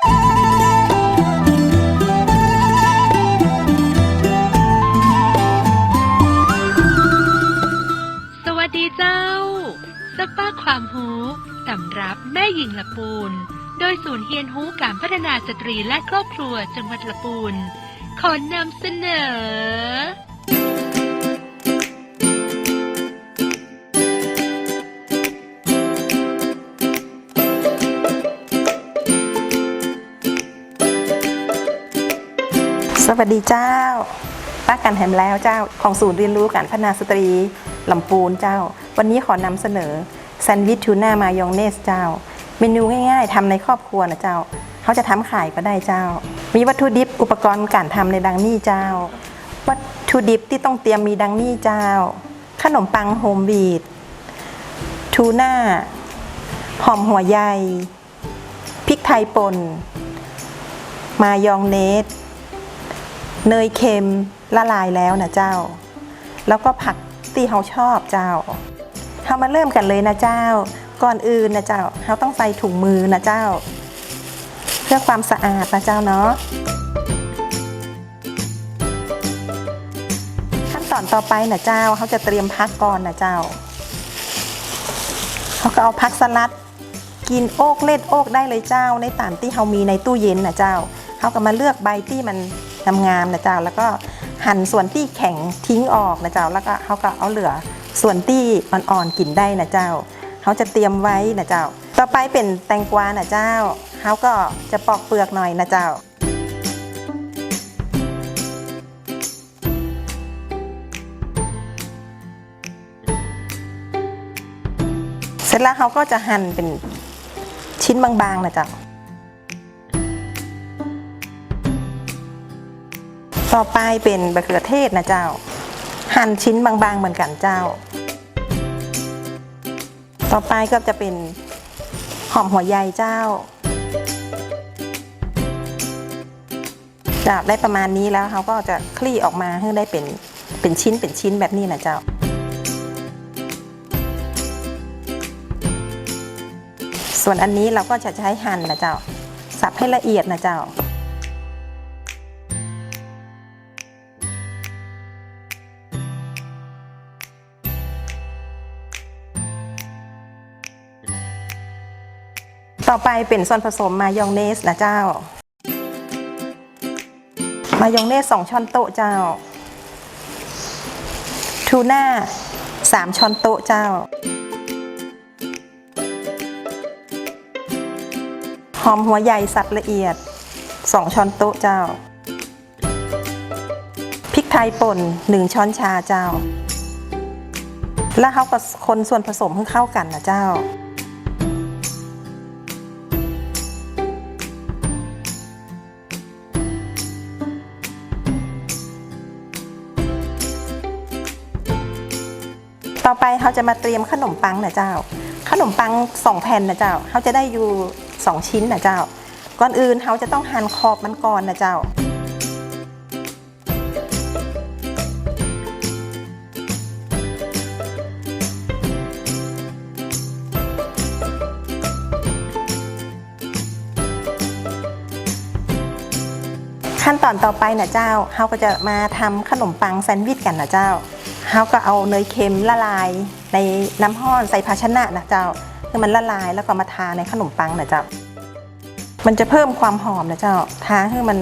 สวัสดีเจ้า สปาความหูตำรับแม่หญิงละปูน โดยศูนย์เฮียนหูการพัฒนาสตรีและครอบครัวจังหวัดละปูน ขอนำเสนอ สวัสดีเจ้า ป้ากันแหมแล้วเจ้าของศูนย์เรียนรู้การพัฒนาสตรีลำปูนเจ้า วันนี้ขอนำเสนอแซนด์วิชทูน่ามายองเนสเจ้า เมนูง่ายๆทำในครอบครัวนะเจ้าเขาจะทำขายก็ได้เจ้า มีวัตถุดิบอุปกรณ์การทำในดังนี้เจ้า วัตถุดิบที่ต้องเตรียมมีดังนี้เจ้า ขนมปังโฮมวีดทูน่าหอมหัวใหญ่พริกไทยป่นมายองเนส เนยเค็มละลายแล้วนะเจ้า แล้วก็ผักที่เขาชอบเจ้าเรามาเริ่มกันเลยนะเจ้า ก่อนอื่นนะเจ้าเขาต้องใส่ถุงมือนะเจ้า เพื่อความสะอาดนะเจ้าเนาะขั้นตอนต่อไปนะเจ้าเขาจะเตรียมพักก่อนนะเจ้าเขาก็เอาพักสลัดกินโอกเล็ดโอกได้เลยเจ้าในตามที่เขามีในตู้เย็นนะเจ้าเขาก็มาเลือกใบที่มัน งามๆนะเจ้าแล้วก็หั่นส่วนที่แข็งทิ้งออกนะเจ้าแล้วก็เขาก็เอาเหลือส่วนที่อ่อนๆกินได้นะเจ้าเขาจะเตรียมไว้นะเจ้า ต่อไปเป็นแตงกวานะเจ้าเขาก็จะปอกเปลือกหน่อยนะเจ้าเสร็จแล้วเขาก็จะหั่นเป็นชิ้นบางๆนะเจ้า ต่อไปเป็นบะเขือเทศนะเจ้า หั่นชิ้นบางๆเหมือนกันเจ้า ต่อไปก็จะเป็นหอมหัวใหญ่เจ้าจะได้ประมาณนี้แล้วเขาก็จะคลี่ออกมาให้ได้เป็นเป็นชิ้นเป็นชิ้นแบบนี้นะเจ้า ส่วนอันนี้เราก็จะใช้หั่นนะเจ้า สับให้ละเอียดนะเจ้า ต่อไปเป็นส่วนผสมมายองเนสนะเจ้า มายองเนสสองช้อนโต๊ะเจ้า ทูน่าสามช้อนโต๊ะเจ้า หอมหัวใหญ่สับละเอียด2ช้อนโต๊ะเจ้า พริกไทยป่น1ช้อนชาเจ้า แล้วเขาก็คนส่วนผสมให้เข้ากันนะเจ้า ต่อไปเขาจะมาเตรียมขนมปังนะเจ้า ขนมปังสองแผ่นนะเจ้าเขาจะได้อยู่สองชิ้นนะเจ้า ก่อนอื่นเขาจะต้องหั่นขอบมันก่อนนะเจ้าขั้นตอนต่อไปนะเจ้า เขาก็จะมาทำขนมปังแซนด์วิชกันนะเจ้า เขาก็เอาเนยเค็มละลาย ในน้ำห้อนใส่ภาชนะนะเจ้าให้มันละลายแล้วก็มาทาในขนมปังนะเจ้ามันจะเพิ่มความหอมนะเจ้าทาให้มัน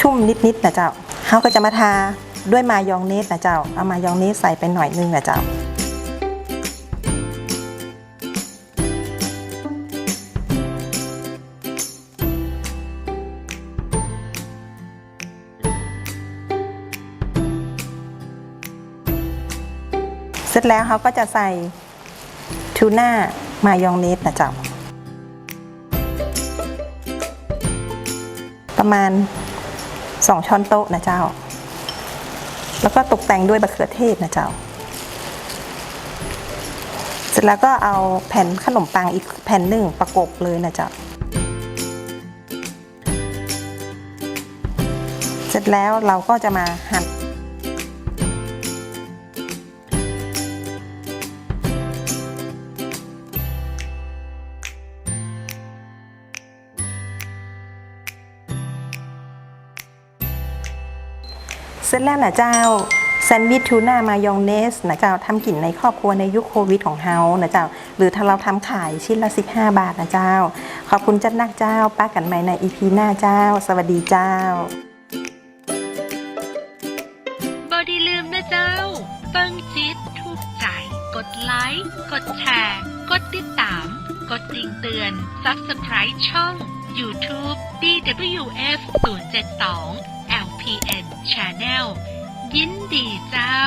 ชุ่มนิดๆนะเจ้าเขาก็จะมาทาด้วยมายองเนสนะเจ้า เอามายองเนสใส่ไปหน่อยนึงนะเจ้า เสร็จแล้วเขาก็จะใส่ทูน่ามายองเนสนะเจ้าประมาณ 2 ช้อนโต๊ะนะเจ้า แล้วก็ตกแต่งด้วยบะเขือเทศนะเจ้า เสร็จแล้วก็เอาแผ่นขนมปังอีกแผ่นหนึ่งประกบเลยนะเจ้า เสร็จแล้วเราก็จะมาหั่น เสร็จแล้วนะเจ้าแซนด์วิชทูน่ามายองเนสนะเจ้าทำกินในครอบครัวในยุคโควิดของเฮานะเจ้าหรือถ้าเราทำขายชิ้นละ 15 บาทนะเจ้า ขอบคุณจัดนักเจ้า ป้ากันใหม่ในอีพีหน้าเจ้า สวัสดีเจ้าบอดีลืมนะเจ้าเปิ้งจิตถูกใจ กดไลค์ กดแชร์ กดติดตาม กดกริ่งเตือน Subscribe ช่อง YouTube DWF 072 TN Channel ยินดีเจ้า